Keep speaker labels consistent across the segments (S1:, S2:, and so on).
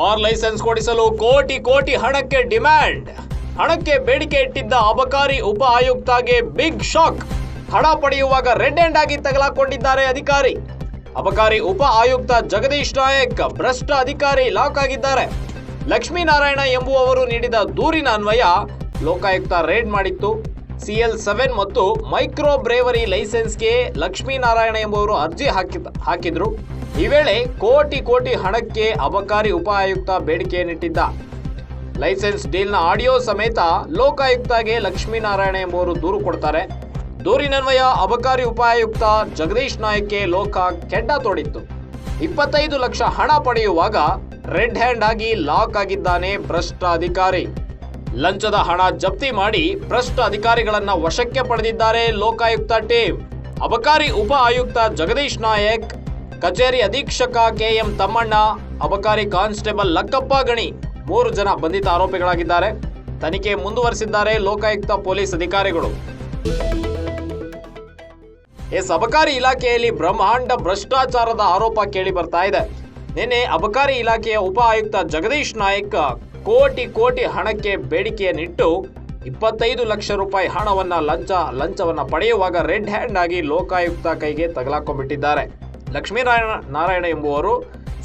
S1: Bar licence ಕೊಡಿಸಲು ಕೋಟಿ ಕೋಟಿ ಹಣಕ್ಕೆ ಡಿಮ್ಯಾಂಡ್. ಹಣಕ್ಕೆ ಬೇಡಿಕೆ ಇಟ್ಟಿದ್ದ ಅಬಕಾರಿ ಉಪ ಆಯುಕ್ತಗೆ ಬಿಗ್ ಶಾಕ್. ಹಣ ಪಡೆಯುವಾಗ ರೆಡ್ ಹ್ಯಾಂಡ್ ಆಗಿ ತಗಲಾಕೊಂಡಿದ್ದಾರೆ ಅಧಿಕಾರಿ. ಅಬಕಾರಿ ಉಪ ಆಯುಕ್ತ ಜಗದೀಶ್ ನಾಯಕ್ ಭ್ರಷ್ಟ ಅಧಿಕಾರಿ ಲಾಕ್ ಆಗಿದ್ದಾರೆ. ಲಕ್ಷ್ಮೀನಾರಾಯಣ ಎಂಬುವವರು ನೀಡಿದ ದೂರಿನ ಅನ್ವಯ ಲೋಕಾಯುಕ್ತ ರೇಡ್ ಮಾಡಿತ್ತು. ಸಿಎಲ್ ಸೆವೆನ್ ಮತ್ತು ಮೈಕ್ರೋ ಬ್ರೇವರಿ ಲೈಸೆನ್ಸ್ಗೆ ಲಕ್ಷ್ಮೀನಾರಾಯಣ ಎಂಬುವರು ಅರ್ಜಿ ಹಾಕಿದ, ಹಾಕಿದ್ರು. ಈ ವೇಳೆ ಕೋಟಿ ಕೋಟಿ ಹಣಕ್ಕೆ ಅಬಕಾರಿ ಉಪ ಆಯುಕ್ತ ಬೇಡಿಕೆಯನ್ನಿಟ್ಟಿದ್ದ. ಲೈಸೆನ್ಸ್ ಡೀಲ್ನ ಆಡಿಯೋ ಸಮೇತ ಲೋಕಾಯುಕ್ತಗೆ ಲಕ್ಷ್ಮೀನಾರಾಯಣ ಎಂಬುವರು ದೂರು ಕೊಡ್ತಾರೆ. ದೂರಿನನ್ವಯ ಅಬಕಾರಿ ಉಪಾಯುಕ್ತ ಜಗದೀಶ್ ನಾಯ್ಕೆ ಲೋಕ ಕೆಡ್ಡ ತೋಡಿತ್ತು. ಇಪ್ಪತ್ತೈದು ಲಕ್ಷ ಹಣ ಪಡೆಯುವಾಗ ರೆಡ್ ಹ್ಯಾಂಡ್ ಆಗಿ ಲಾಕ್ ಆಗಿದ್ದಾನೆ ಭ್ರಷ್ಟ ಅಧಿಕಾರಿ ಲಂಚದ ಹಣ ಜಪ್ತಿ ಮಾಡಿ ಭ್ರಷ್ಟ ಅಧಿಕಾರಿಗಳನ್ನ ವಶಕ್ಕೆ ಪಡೆದಿದ್ದಾರೆ ಲೋಕಾಯುಕ್ತ ಟೀಮ್. ಅಬಕಾರಿ ಉಪ ಆಯುಕ್ತ ಜಗದೀಶ್ ನಾಯಕ್, ಕಚೇರಿ ಅಧೀಕ್ಷಕ ಕೆಎಂ ತಮ್ಮಣ್ಣ, ಅಬಕಾರಿ ಕಾನ್ಸ್ಟೇಬಲ್ ಲಕ್ಕಪ್ಪ ಗಣಿ ಮೂರು ಜನ ಬಂಧಿತ ಆರೋಪಿಗಳಾಗಿದ್ದಾರೆ. ತನಿಖೆ ಮುಂದುವರೆಸಿದ್ದಾರೆ ಲೋಕಾಯುಕ್ತ ಪೊಲೀಸ್ ಅಧಿಕಾರಿಗಳು. ಎಸ್, ಅಬಕಾರಿ ಇಲಾಖೆಯಲ್ಲಿ ಬ್ರಹ್ಮಾಂಡ ಭ್ರಷ್ಟಾಚಾರದ ಆರೋಪ ಕೇಳಿ ಬರ್ತಾ ಇದೆ. ನಿನ್ನೆ ಅಬಕಾರಿ ಇಲಾಖೆಯ ಉಪ ಆಯುಕ್ತ ಜಗದೀಶ್ ನಾಯಕ್ ಕೋಟಿ ಕೋಟಿ ಹಣಕ್ಕೆ ಬೇಡಿಕೆಯನ್ನಿಟ್ಟು ಇಪ್ಪತ್ತೈದು ಲಕ್ಷ ರೂಪಾಯಿ ಹಣವನ್ನ ಲಂಚ, ಲಂಚವನ್ನ ಪಡೆಯುವಾಗ ರೆಡ್ ಹ್ಯಾಂಡ್ ಆಗಿ ಲೋಕಾಯುಕ್ತ ಕೈಗೆ ತಗಲಾಕೊಂಡ್ಬಿಟ್ಟಿದ್ದಾರೆ. ಲಕ್ಷ್ಮೀನಾರಾಯಣ, ನಾರಾಯಣ ಎಂಬುವರು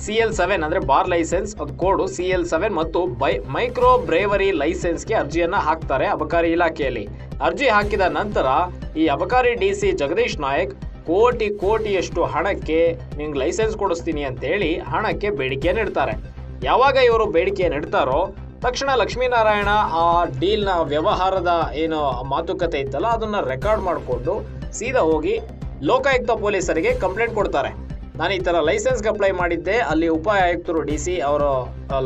S1: ಸಿ ಎಲ್ ಸೆವೆನ್ ಅಂದ್ರೆ ಬಾರ್ ಲೈಸೆನ್ಸ್, ಅದು ಕೋಡು ಸಿ ಎಲ್ ಸೆವೆನ್ ಮತ್ತು ಬೈ, ಮೈಕ್ರೋ ಬ್ರೇವರಿ ಲೈಸೆನ್ಸ್ಗೆ ಅರ್ಜಿಯನ್ನ ಹಾಕ್ತಾರೆ ಅಬಕಾರಿ ಇಲಾಖೆಯಲ್ಲಿ. ಅರ್ಜಿ ಹಾಕಿದ ನಂತರ ಈ ಅಬಕಾರಿ ಡಿ ಸಿ ಜಗದೀಶ್ ನಾಯಕ್, ಕೋಟಿ ಕೋಟಿಯಷ್ಟು ಹಣಕ್ಕೆ ನಿಂಗೆ ಲೈಸೆನ್ಸ್ ಕೊಡಿಸ್ತೀನಿ ಅಂತೇಳಿ ಹಣಕ್ಕೆ ಬೇಡಿಕೆಯನ್ನು ಇಡ್ತಾರೆ ಯಾವಾಗ ಇವರು ಬೇಡಿಕೆ ನೆಡ್ತಾರೋ ತಕ್ಷಣ ಲಕ್ಷ್ಮೀನಾರಾಯಣ ಆ ಡೀಲ್ನ ವ್ಯವಹಾರದ ಏನು ಮಾತುಕತೆ ಇತ್ತಲ್ಲ, ಅದನ್ನ ರೆಕಾರ್ಡ್ ಮಾಡಿಕೊಂಡು ಸೀದಾ ಹೋಗಿ ಲೋಕಾಯುಕ್ತ ಪೊಲೀಸರಿಗೆ ಕಂಪ್ಲೇಂಟ್ ಕೊಡ್ತಾರೆ. ನಾನು ಈ ಥರ ಲೈಸೆನ್ಸ್ಗೆ ಅಪ್ಲೈ ಮಾಡಿದ್ದೆ, ಅಲ್ಲಿ ಉಪ ಆಯುಕ್ತರು ಡಿ ಸಿ ಅವರು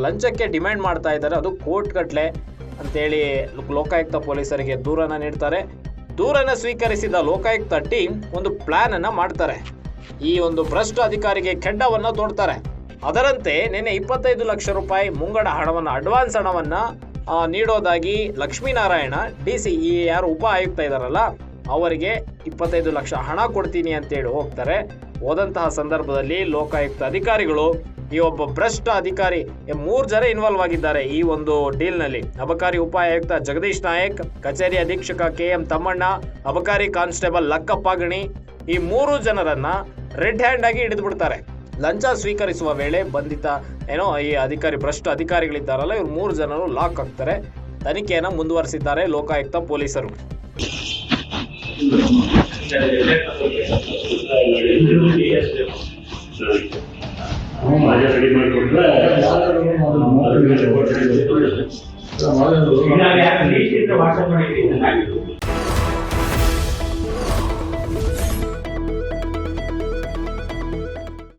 S1: ಲಂಚಕ್ಕೆ ಡಿಮ್ಯಾಂಡ್ ಮಾಡ್ತಾ ಇದ್ದಾರೆ, ಅದು ಕೋರ್ಟ್ ಗಟ್ಲೆ ಅಂತೇಳಿ ಲೋಕಾಯುಕ್ತ ಪೊಲೀಸರಿಗೆ ದೂರನ್ನ ನೀಡ್ತಾರೆ. ದೂರನ್ನ ಸ್ವೀಕರಿಸಿದ ಲೋಕಾಯುಕ್ತ ಟೀಮ್ ಒಂದು ಪ್ಲಾನ್ ಅನ್ನ ಮಾಡ್ತಾರೆ. ಈ ಒಂದು ಭ್ರಷ್ಟ ಅಧಿಕಾರಿಗೆ ಕೆಡ್ಡವನ್ನ ತೋಡ್ತಾರೆ. ಅದರಂತೆ ನಿನ್ನೆ ಇಪ್ಪತ್ತೈದು ಲಕ್ಷ ರೂಪಾಯಿ ಮುಂಗಡ ಹಣವನ್ನ ಅಡ್ವಾನ್ಸ್ ಹಣವನ್ನ ನೀಡೋದಾಗಿ ಲಕ್ಷ್ಮೀನಾರಾಯಣ ಡಿ ಸಿ ಇ ಯಾರು ಉಪ ಆಯುಕ್ತ ಇದಾರಲ್ಲ, ಅವರಿಗೆ ಇಪ್ಪತ್ತೈದು ಲಕ್ಷ ಹಣ ಕೊಡ್ತೀನಿ ಅಂತೇಳಿ ಹೋಗ್ತಾರೆ. ಹೋದಂತಹ ಸಂದರ್ಭದಲ್ಲಿ ಲೋಕಾಯುಕ್ತ ಅಧಿಕಾರಿಗಳು, ಈ ಒಬ್ಬ ಭ್ರಷ್ಟ ಅಧಿಕಾರಿ ಮೂರು ಮೂರ್ ಜನ ಇನ್ವಾಲ್ವ್ ಆಗಿದ್ದಾರೆ ಈ ಒಂದು ಡೀಲ್ನಲ್ಲಿ. ಅಬಕಾರಿ ಉಪ ಆಯುಕ್ತ ಜಗದೀಶ್ ನಾಯಕ್, ಕಚೇರಿ ಅಧೀಕ್ಷಕ ಕೆ ಎಂ ತಮ್ಮಣ್ಣ, ಅಬಕಾರಿ ಕಾನ್ಸ್ಟೇಬಲ್ ಲಕ್ಕಪ್ಪಗಣಿ ಈ ಮೂರು ಜನರನ್ನ ರೆಡ್ ಹ್ಯಾಂಡ್ ಆಗಿ ಹಿಡಿದು ಬಿಡ್ತಾರೆ. ಲಂಚ ಸ್ವೀಕರಿಸುವ ವೇಳೆ ಬಂಧಿತ, ಏನೋ ಈ ಅಧಿಕಾರಿ, ಭ್ರಷ್ಟ ಅಧಿಕಾರಿಗಳಿದ್ದಾರಲ್ಲ, ಇವ್ರು ಮೂರು ಜನರು ಲಾಕ್ ಆಗ್ತಾರೆ. ತನಿಖೆಯನ್ನು ಮುಂದುವರಿಸಿದ್ದಾರೆ ಲೋಕಾಯುಕ್ತ ಪೊಲೀಸರು.